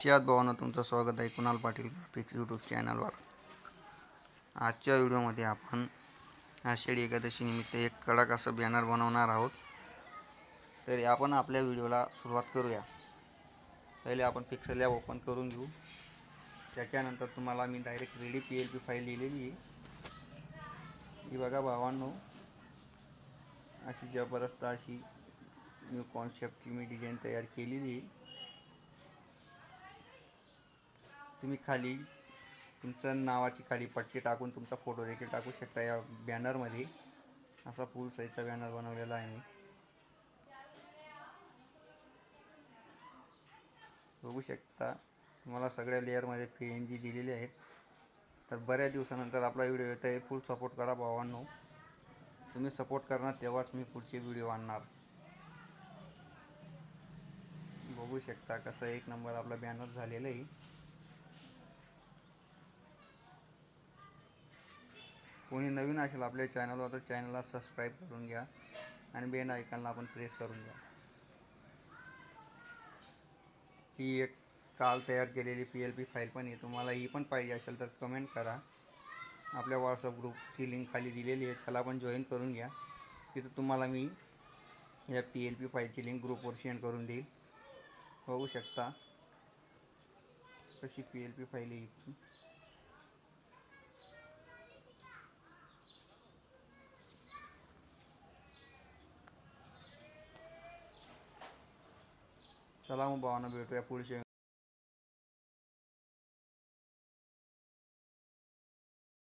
नमस्कार भावानं तुमचं स्वागत आहे कुणाल पाटील ग्राफिक्स यूट्यूब चॅनलवर आजच्या व्हिडिओमध्ये आपण आषाढी एकादशीनिमित्त एक कडक असं बॅनर बनवणार आहोत. तरी आपण आपल्या व्हिडिओला सुरुवात करूया. पहिले आपण पिक्सल ॲप ओपन करून घेऊ. त्याच्यानंतर तुम्हाला मी direct ready P L P file लिहिलेली आहे. ही बघा भावांनो. अशी जबरदस्त अशी न्यू कॉन्सेप्टची मी डिझाईन तयार केलेली आहे. तुम्ही खाली तुमचं नावाची खाली पट्टी टाकून तुमचा फोटो देखील टाकू शकता या बॅनरमध्ये असा फुल साईजचा बॅनर बनवलेला आहे मी. बघू शकता तुम्हाला सगळ्या लेअरमध्ये पी एन जी दिलेली आहेत. तर बऱ्याच दिवसानंतर आपला व्हिडिओ येत आहे. फुल सपोर्ट करा भावांनो. तुम्ही सपोर्ट करणार तेव्हाच मी पुढचे व्हिडिओ आणणार. बघू शकता कसं एक नंबर आपला बॅनर झालेलं आहे. कोणी नवीन असेल आपल्या चॅनलवर तर चॅनलला सबस्क्राईब करून घ्या आणि बेल आयकॉनला आपण प्रेस करून घ्या. ही एक काल तयार केलेली पी एल पी फाईल पण आहे. तुम्हाला ही पण पाहिजे असेल तर कमेंट करा. आपल्या व्हॉट्सअप ग्रुपची लिंक खाली दिलेली आहे. त्याला पण जॉईन करून घ्या. तिथं तुम्हाला मी या पी एल पी फाईलची लिंक ग्रुपवर सेंड करून देईल. बघू शकता कशी पी एल पी फाईल आहे shalom boa noite berdua é polisi